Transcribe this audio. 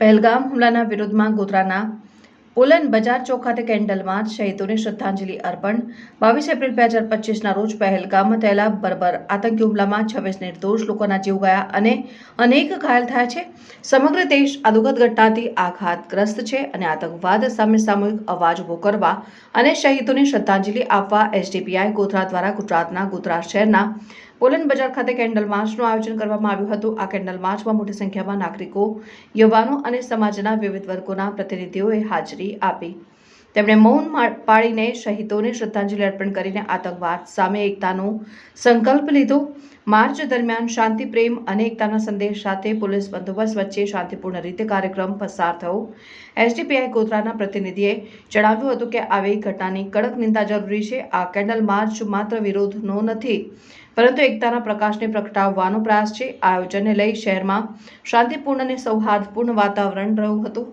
પહેલગામ હુમલાના વિરોધમાં ગોધરાના પોલન બજાર ચોક ખાતે કેન્ડલ માર્ચ શહીદોને શ્રદ્ધાંજલિ અર્પણ. બાવીસ એપ્રિલ બે હજાર પચીસના રોજ પહેલગામમાં થયેલા બર્બર આતંકી હુમલામાં છવ્વીસ નિર્દોષ લોકોના જીવ ગયા અને અનેક ઘાયલ થયા છે. સમગ્ર દેશ આ દુઃખદ ઘટનાથી આઘાતગ્રસ્ત છે અને આતંકવાદ સામે સામૂહિક અવાજ ઊભો કરવા અને શહીદોને શ્રદ્ધાંજલિ આપવા એસડીપીઆઈ ગોધરા દ્વારા ગુજરાતના ગોધરા શહેરના પોલન બજાર ખાતે કેન્ડલ માર્ચનું આયોજન કરવામાં આવ્યું હતું. આ કેન્ડલ માર્ચમાં મોટી સંખ્યામાં નાગરિકો, યુવાનો અને સમાજના વિવિધ વર્ગોના પ્રતિનિધિઓએ હાજરી આપી. તેમણે મૌન પાળીને શહીદોને શ્રદ્ધાંજલિ અર્પણ કરીને આતંકવાદ સામે એકતાનો સંકલ્પ લીધો. માર્ચ દરમિયાન શાંતિ, પ્રેમ અને એકતાના સંદેશ સાથે પોલીસ બંદોબસ્ત વચ્ચે શાંતિપૂર્ણ રીતે કાર્યક્રમ પસાર થયો. એસડીપીઆઈ ગોધરાના પ્રતિનિધિએ જણાવ્યું હતું કે આવી ઘટનાની કડક નિંદા જરૂરી છે. આ કેન્ડલ માર્ચ માત્ર વિરોધનો નથી પરંતુ એકતાના પ્રકાશને પ્રગટાવવાનો પ્રયાસ છે. આયોજનને લઈ શહેરમાં શાંતિપૂર્ણ અને સૌહાર્દપૂર્ણ વાતાવરણ રહ્યું હતું.